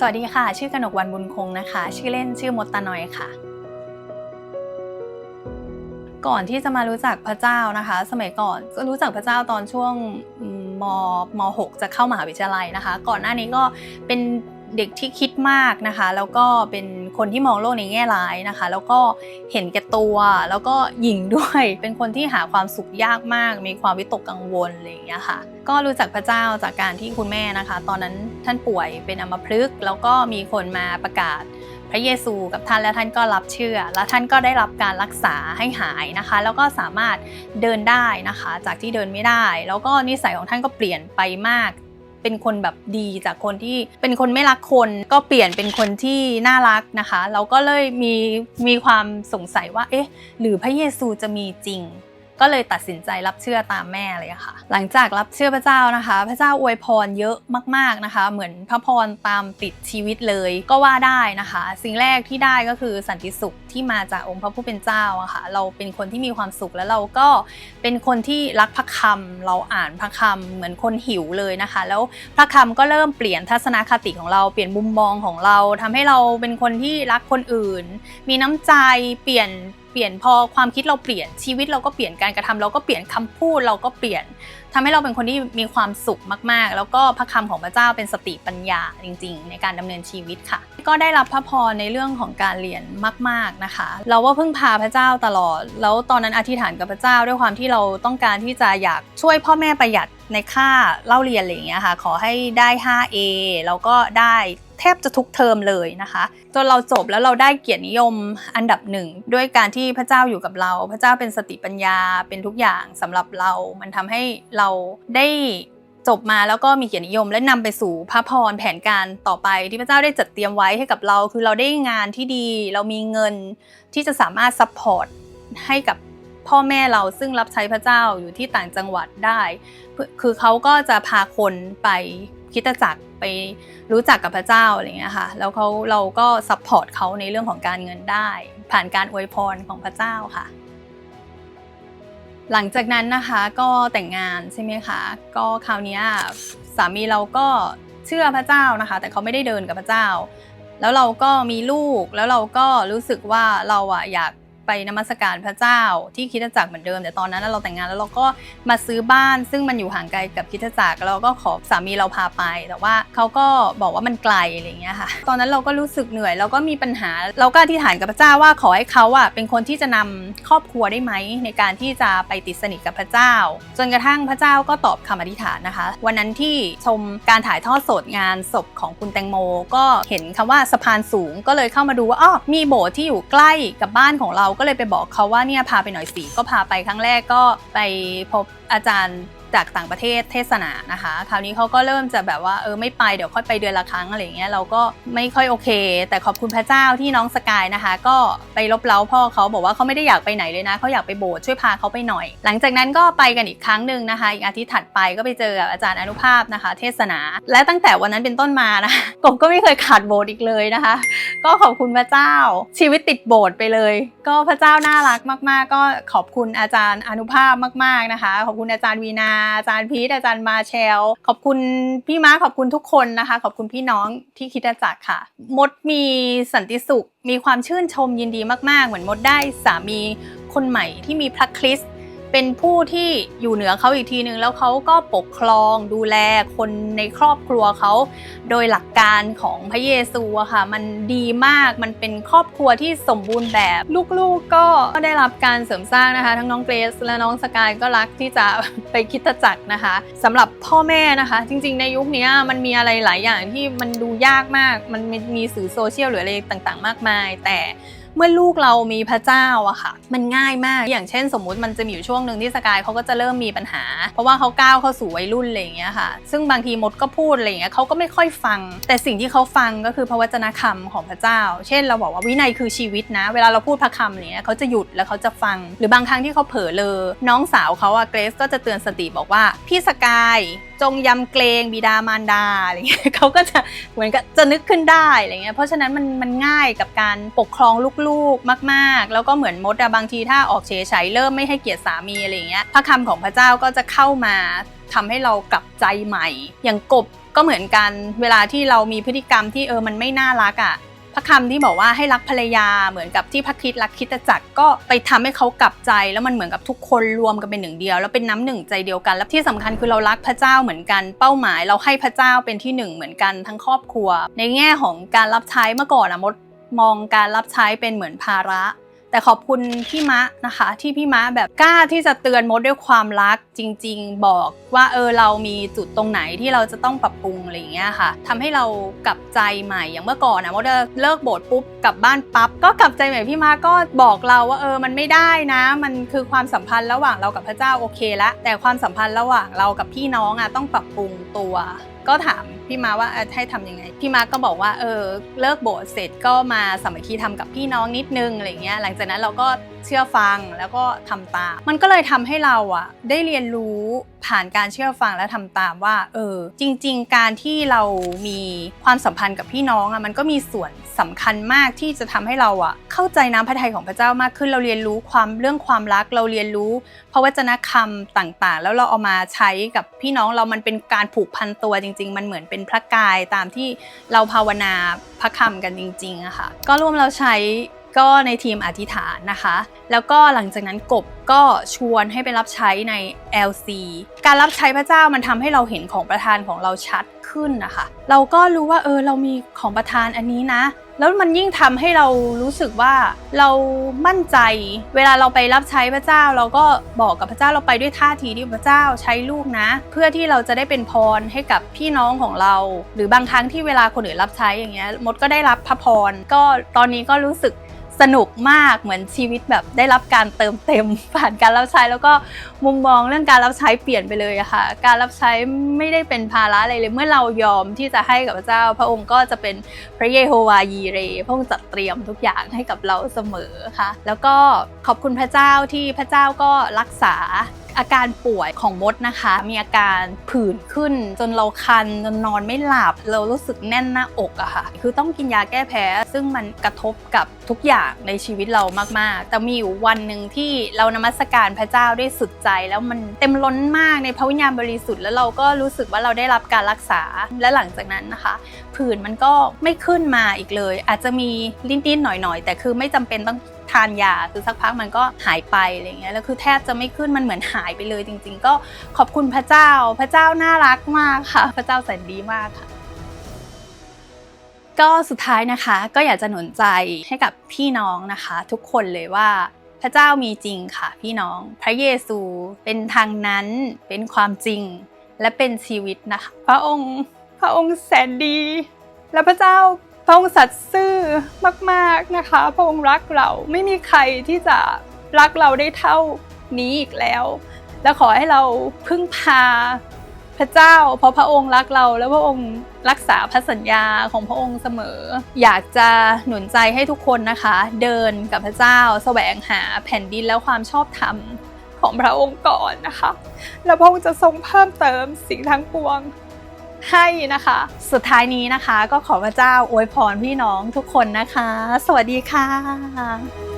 สวัสดีค่ะ ชื่อกนกวันบุญคงนะคะ ชื่อเล่นชื่อมดตานอยค่ะ ก่อนที่จะมารู้จักพระเจ้านะคะ สมัยก่อนก็รู้จักพระเจ้าตอนช่วงมมมหกจะเข้ามหาวิทยาลัยนะคะ ก่อนหน้านี้ก็เป็น เด็กที่คิดมากนะคะ แล้วก็เป็นคนที่มองโลกในแง่ร้ายนะคะ แล้วก็เห็นแก่ตัว แล้วก็หยิ่งด้วย เป็นคนที่หาความสุขยากมาก มีความวิตกกังวลอะไรอย่างเงี้ยค่ะ ก็รู้จักพระเจ้าจากการที่คุณแม่นะคะ ตอนนั้นท่านป่วยเป็นอัมพฤกษ์แล้วก็มีคนมาประกาศพระเยซูกับท่านและท่านก็รับเชื่อ และท่านก็ได้รับการรักษาให้หายนะคะ แล้วก็สามารถเดินได้นะคะ จากที่เดินไม่ได้ แล้วก็นิสัยของท่านก็เปลี่ยนไปมาก เป็นคนแบบดีจากคนที่เป็นคนไม่รักคนก็เปลี่ยนเป็นคนที่น่ารักนะคะ เราก็เลยมีมีความสงสัยว่าเอ๊ะหรือพระเยซูจะมีจริง ก็เลยตัดสินใจรับเชื่อตามแม่เลยค่ะ หลังจากรับเชื่อพระเจ้านะคะ พระเจ้าอวยพรเยอะมาก ๆนะคะ เหมือนพระพรตามติดชีวิตเลยก็ว่าได้นะคะ สิ่งแรกที่ได้ก็คือสันติสุขที่มาจากองค์พระผู้เป็นเจ้าอะค่ะ เราเป็นคนที่มีความสุขแล้วเราก็เป็นคนที่รักพระคำเราอ่านพระคำเหมือนคนหิวเลยนะคะ แล้วพระคำก็เริ่มเปลี่ยนทัศนคติของเราเปลี่ยนมุมมองของเราทำให้เราเป็นคนที่รักคนอื่น มีน้ำใจเปลี่ยน ปลี่ยนพอความคิดเราเปลี่ยนชีวิตเราก็เปลี่ยนการกระทำเราก็เปลี่ยนคำพูดเราก็เปลี่ยนทำให้เราเป็นคนที่มีความสุขมากๆ แล้วก็พระคำของพระเจ้าเป็นสติปัญญาจริง ๆ ในการดำเนินชีวิตค่ะ ก็ได้รับพระพรในเรื่องของการเรียนมาก ๆนะคะ เราว่าพึ่งพาพระเจ้าตลอด แล้วตอนนั้นอธิษฐานกับพระเจ้าด้วยความที่เราต้องการที่จะอยากช่วยพ่อแม่ประหยัดในค่าเล่าเรียนอะไรอย่างเงี้ยค่ะ ขอให้ได้ 5A แล้วก็ได้ แทบจะทุกเทอมเลยนะคะจนเราจบแล้วเราได้เกียรตินิยมอันดับหนึ่งด้วยการที่พระเจ้าอยู่กับเรา พระเจ้าเป็นสติปัญญาเป็นทุกอย่างสำหรับเรา มันทำให้เราได้จบมาแล้วก็มีเกียรตินิยม และนำไปสู่พระพรแผนการต่อไปที่พระเจ้าได้จัดเตรียมไว้ให้กับเรา คือเราได้งานที่ดี เรามีเงินที่จะสามารถซัพพอร์ตให้กับ พ่อแม่เราซึ่งรับใช้พระเจ้าอยู่ที่ต่างจังหวัดได้ คือเขาก็จะพาคนไปคิดจักรไปรู้จักกับพระเจ้าอะไรอย่างเงี้ยค่ะแล้วเขาเราก็ซัพพอร์ตเขาในเรื่องของการเงินได้ ผ่านการอวยพรของพระเจ้าค่ะ หลังจากนั้นนะคะก็แต่งงานใช่ไหมคะก็คราวนี้สามีเราก็เชื่อพระเจ้านะคะ แต่เขาไม่ได้เดินกับพระเจ้า แล้วเราก็มีลูกแล้วเราก็รู้สึกว่าเราอะอยาก ไปนมัสการพระเจ้าที่คิดจักรเหมือนเดิม แต่ตอนนั้นเราแต่งงานแล้วเราก็มาซื้อบ้าน ซึ่งมันอยู่ห่างไกลกับคิดจักรเราก็ขอสามีเราพาไป แต่ว่าเขาก็บอกว่ามันไกลอะไรอย่างเงี้ยค่ะ ตอนนั้นเราก็รู้สึกเหนื่อยเราก็มีปัญหา เราก็อธิษฐานกับพระเจ้าว่าขอให้เขาอะเป็นคนที่จะนำครอบครัวได้ไหมในการที่จะไปติดสนิทกับพระเจ้า จนกระทั่งพระเจ้าก็ตอบคำอธิษฐานนะคะ วันนั้นที่ชมการถ่ายทอดสดงานศพของคุณแตงโม ก็เห็นคำว่าสะพานสูงก็เลยเข้ามาดูว่าอ๋อมีโบสถ์ที่อยู่ใกล้กับบ้านของเราก็เลยไปบอกเขาว่าเนี่ยพาไปหน่อยสิก็พาไปครั้งแรกก็ไปพบอาจารย์ จากต่างประเทศเทศนานะคะ คราวนี้เขาก็เริ่มจะแบบว่าเออไม่ไปเดี๋ยวค่อยไปเดือนละครั้งอะไรเงี้ยเราก็ไม่ค่อยโอเค แต่ขอบคุณพระเจ้าที่น้องสกายนะคะ ก็ไปลบเล้าพ่อเขาบอกว่าเขาไม่ได้อยากไปไหนเลยนะเขาอยากไปโบสถ์ช่วยพาเขาไปหน่อย หลังจากนั้นก็ไปกันอีกครั้งหนึ่งนะคะอีกอาทิตย์ถัดไปก็ไปเจอกับอาจารย์อนุภาพนะคะ เทศนา และตั้งแต่วันนั้นเป็นต้นมานะกบก็ไม่เคยขาดโบสถ์อีกเลยนะคะ ก็ขอบคุณพระเจ้า ชีวิตติดโบสถ์ไปเลย ก็พระเจ้าน่ารักมาก ๆ ก็ขอบคุณอาจารย์อนุภาพมาก ๆนะคะ ขอบคุณอาจารย์วีนาอาจารย์พีทอาจารย์มาเชล ขอบคุณพี่ม้าขอบคุณทุกคนนะคะ ขอบคุณพี่น้องที่คิดจักค่ะ มดมีสันติสุข มีความชื่นชมยินดีมากๆ เหมือนมดได้สามีคนใหม่ที่มีพระคริสต์ เป็นผู้ที่อยู่เหนือเขาอีกทีนึง แล้วเขาก็ปกครองดูแลคนในครอบครัวเขาโดยหลักการของพระเยซูอะค่ะ มันดีมากมันเป็นครอบครัวที่สมบูรณ์แบบ ลูกๆก็ได้รับการเสริมสร้างนะคะ ทั้งน้องเกรซและน้องสกายก็รักที่จะไปคิดจักรนะคะสำหรับพ่อแม่นะคะ จริง ๆ ในยุคนี้มันมีอะไรหลายอย่างที่มันดูยากมาก มันมีสื่อโซเชียลหรืออะไรต่างๆ มากมาย แต่ เมื่อลูกเรามีพระเจ้าอะค่ะ มันง่ายมากอย่างเช่น สมมุติมันจะมีอยู่ช่วงหนึ่งที่สกายเขาก็จะเริ่มมีปัญหา เพราะว่าเขาก้าวเข้าสู่วัยรุ่นอะไรอย่างเงี้ยค่ะ ซึ่งบางทีมดก็พูดอะไรอย่างเงี้ยเขาก็ไม่ค่อยฟัง แต่สิ่งที่เขาฟังก็คือพระวจนะคำของพระเจ้า เช่น เราบอกว่าวินัยคือชีวิตนะ เวลาเราพูดพระคำอะไรเงี้ยเขาจะหยุดแล้วเขาจะฟัง หรือบางครั้งที่เขาเผลอเลอน้องสาวเขาอะเกรซก็จะเตือนสติบอกว่าพี่สกายจงยำเกรงบิดามารดาอะไรเงี้ยเขาก็จะเหมือนกับจะนึกขึ้นได้อะไรเงี้ยเพราะฉะนั้นมันมันง่ายกับการปกครองลูกๆมากๆ แล้วก็เหมือนมดอะบางทีถ้าออกเฉยๆเริ่มไม่ให้เกียรติสามีอะไรเงี้ยพระคำของพระเจ้าก็จะเข้ามาทำให้เรากลับใจใหม่ อย่างกบก็เหมือนกันเวลาที่เรามีพฤติกรรมที่เออมันไม่น่ารักอะ่ะ พระคำที่บอกว่าให้รักภรรยาเหมือนกับที่พระคิดรักคิดจักรก็ไปทำให้เขากลับใจ แล้วมันเหมือนกับทุกคนรวมกันเป็นหนึ่งเดียว แล้วเป็นน้ำหนึ่งใจเดียวกัน แล้วที่สำคัญคือเรารักพระเจ้าเหมือนกัน เป้าหมายเราให้พระเจ้าเป็นที่หนึ่งเหมือนกันทั้งครอบครัว ในแง่ของการรับใช้เมื่อก่อนอะมดมองการรับใช้เป็นเหมือนภาระ แต่ขอบคุณพี่มะนะคะ ที่พี่มะแบบกล้าที่จะเตือนมดด้วยความรักจริง ๆ บอกว่าเออเรามีจุดตรงไหนที่เราจะต้องปรับปรุงอะไรอย่างเงี้ยค่ะทำให้เรากลับใจใหม่อย่างเมื่อก่อนนะมดจะเลิกโบสถ์ปุ๊บกลับบ้านปั๊บก็กลับใจใหม่พี่มะก็บอกเราว่าเออมันไม่ได้นะ มันคือความสัมพันธ์ระหว่างเรากับพระเจ้าโอเคละแต่ความสัมพันธ์ระหว่างเรากับพี่น้องอะต้องปรับปรุงตัว ก็ถามพี่มาว่าให้ทำยังไง พี่มาก็บอกว่าเออเลิกโบสถ์เสร็จก็มาสามัคคีทำกับพี่น้องนิดนึงอะไรเงี้ยหลังจากนั้นเราก็เชื่อฟังแล้วก็ทำตาม มันก็เลยทำให้เราอะได้เรียนรู้ผ่านการเชื่อฟังและทำตามว่า เออ จริง ๆ การที่เรามีความสัมพันธ์กับพี่น้องอะมันก็มีส่วนสำคัญมากที่จะทำให้เราอะเข้าใจน้ำพระทัยของพระเจ้ามากขึ้น เราเรียนรู้ความเรื่องความรัก เราเรียนรู้พระวจนะคำต่างๆ แล้วเราเอามาใช้กับพี่น้องเรามันเป็นการผูกพันตัวจริง ๆ มันเหมือนเป็นพระกายตามที่เราภาวนาพระคำกันจริงๆอะค่ะ ก็ร่วมเราใช้ ก็ในทีมอธิษฐานนะคะ แล้วก็หลังจากนั้นกบก็ชวนให้ไปรับใช้ใน LC การรับใช้พระเจ้ามันทำให้เราเห็นของประธานของเราชัดขึ้นนะคะ เราก็รู้ว่าเออเรามีของประธานอันนี้นะ แล้วมันยิ่งทำให้เรารู้สึกว่าเรามั่นใจ เวลาเราไปรับใช้พระเจ้า เราก็บอกกับพระเจ้าเราไปด้วยท่าทีที่พระเจ้าใช้ลูกนะ เพื่อที่เราจะได้เป็นพรให้กับพี่น้องของเรา หรือบางครั้งที่เวลาคนอื่นรับใช้อย่างเงี้ยมดก็ได้รับพระพรก็ตอนนี้ก็รู้สึก สนุกมากเหมือนชีวิตแบบได้รับการเติมเต็มผ่านการรับใช้แล้วก็มุมมองเรื่องการรับใช้เปลี่ยนไปเลยอะค่ะ การรับใช้ไม่ได้เป็นภาระอะไรเลย เมื่อเรายอมที่จะให้กับพระเจ้า พระองค์ก็จะเป็นพระเยโฮวายีเร พระองค์จัดเตรียมทุกอย่างให้กับเราเสมอค่ะ แล้วก็ขอบคุณพระเจ้าที่พระเจ้าก็รักษา อาการป่วยของมดนะคะ มีอาการผื่นขึ้น จนเราคันจนนอนไม่หลับ เรารู้สึกแน่นหน้าอกอะค่ะ คือต้องกินยาแก้แพ้ ซึ่งมันกระทบกับทุกอย่างในชีวิตเรามากๆ แต่มีอยู่วันหนึ่งที่เรานมัสการพระเจ้าได้สุดใจ แล้วมันเต็มล้นมากในพระวิญญาณบริสุทธิ์แล้วเราก็รู้สึกว่าเราได้รับการรักษาและหลังจากนั้นนะคะ ผื่นมันก็ไม่ขึ้นมาอีกเลย อาจจะมีลิ้นๆหน่อยๆ แต่คือไม่จำเป็นต้อง ทานยาคือสักพักมันก็หายไปอะไรเงี้ยแล้วคือแทบจะไม่ขึ้นมันเหมือนหายไปเลยจริง ๆ ก็ขอบคุณพระเจ้าพระเจ้าน่ารักมากค่ะ พระเจ้าแสนดีมากค่ะก็สุดท้ายนะคะก็อยากจะหนุนใจให้กับพี่น้องนะคะ ทุกคนเลยว่าพระเจ้ามีจริงค่ะ พี่น้อง พระเยซูเป็นทางนั้นเป็นความจริงและเป็นชีวิตนะคะ พระองค์พระองค์แสนดี และพระเจ้า พระองค์สัตย์ซื่อมากๆนะคะ พระองค์รักเราไม่มีใครที่จะรักเราได้เท่านี้อีกแล้ว และขอให้เราพึ่งพาพระเจ้า เพราะพระองค์รักเราและพระองค์รักษาพระสัญญาของพระองค์เสมอ อยากจะหนุนใจให้ทุกคนนะคะ เดินกับพระเจ้าแสวงหาแผ่นดินแล้วความชอบธรรมของพระองค์ก่อนนะคะ แล้วพระองค์จะทรงเพิ่มเติมสิ่งทั้งปวง ให้นะคะ สุดท้ายนี้นะคะ ก็ขอพระเจ้าอวยพรพี่น้องทุกคนนะคะ สวัสดีค่ะ